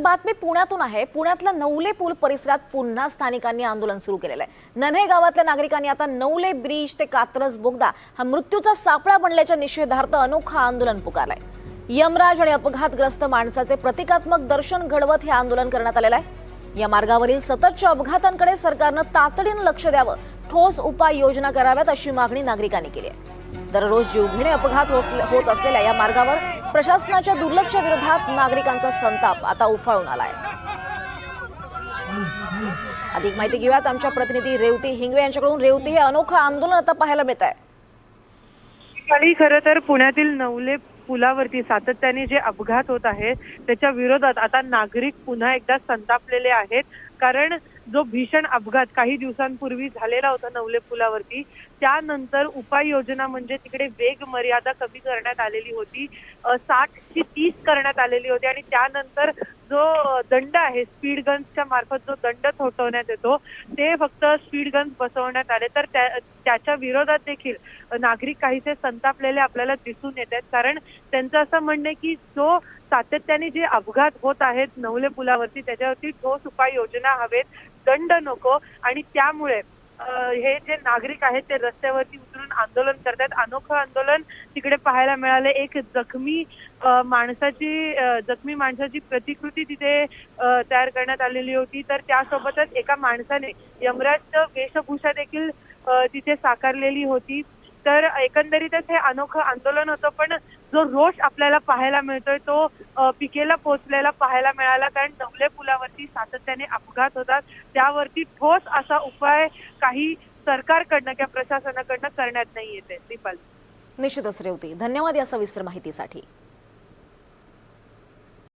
बातमी पुण्यातून आहे. पुण्यातल्या नवले पूल परिसरात पुन्हा स्थानिकांनी आंदोलन सुरू केलेलं आहे. नन्हे गावातल्या नागरिकांनी आता नवले ब्रिज ते कात्रज बोगदा हा मृत्यूचा सापळा बनल्याच्या निषेधार्थ अनोखा आंदोलन पुकारलंय. यमराज आणि अपघातग्रस्त माणसाचे प्रतिकात्मक दर्शन घडवत हे आंदोलन करण्यात आलेलं आहे. या मार्गावरील सततच्या अपघातांकडे सरकारनं तातडीनं लक्ष द्यावं ठोस उपाययोजना कराव्यात अशी मागणी नागरिकांनी केली आहे. दररोज जीवघेणे अपघात होत असलेल्या या मार्गावर प्रशासनाच्या दुर्लक्षाविरोधात नागरिकांचा संताप आता उफाळून आलाय. अधिक माहिती घेऊयात. आमच्या प्रतिनिधी रेवती हिंगवे यांच्याकडून. रेवती हे अनोखं आंदोलन आता पाहायला मिळत आहे आणि खरं तर पुण्यातील नवले पुलावरती सातत्याने जे अपघात होत आहेत त्याच्या विरोधात आता नागरिक पुन्हा एकदा संतापलेले आहेत. कारण जो भीषण अपघात काही दिवसांपूर्वी झालेला होता नवले पुलावरती त्यानंतर उपाययोजना म्हणजे तिकडे वेग मर्यादा कमी करण्यात आलेली होती. साठ ची तीस करण्यात आलेली होती आणि त्यानंतर जो दंड आहे स्पीड गन्सच्या मार्फत जो दंड थोटवण्यात येतो ते फक्त स्पीड गन्स बसवण्यात आले. तर त्या- त्याच्या विरोधात देखील नागरिक काहीसे संतापलेले आपल्याला दिसून येत आहेत. कारण त्यांचं असं म्हणणं आहे की जो सातत्याने जे अपघात होत आहेत नवले पुलावरती त्याच्यावरती ठोस उपाययोजना हवेत दंड नको आणि त्यामुळे हे जे नागरिक आहेत ते रस्त्यावरती उतरून आंदोलन करतात अनोखं आंदोलन तिकडे पाहायला मिळालं. एक जखमी माणसाची जखमी माणसाची प्रतिकृती तिथे तयार करण्यात आलेली होती. तर त्यासोबतच एका माणसाने यमराज वेशभूषा देखील तिथे साकारलेली होती. तर एकंदरीतच हे अनोखं आंदोलन होतं पण जो रोष आपल्याला पाहायला मिळतोय तो पिकेला पोचलेला पाहायला मिळाला. कारण नवले पुलावरती सातत्याने अपघात होतात. त्यावरती ठोस असा उपाय काही सरकारकडनं किंवा प्रशासनाकडनं करण्यात नाही येते दीपाली. निश्चितच रेवती. धन्यवाद या सविस्तर माहितीसाठी.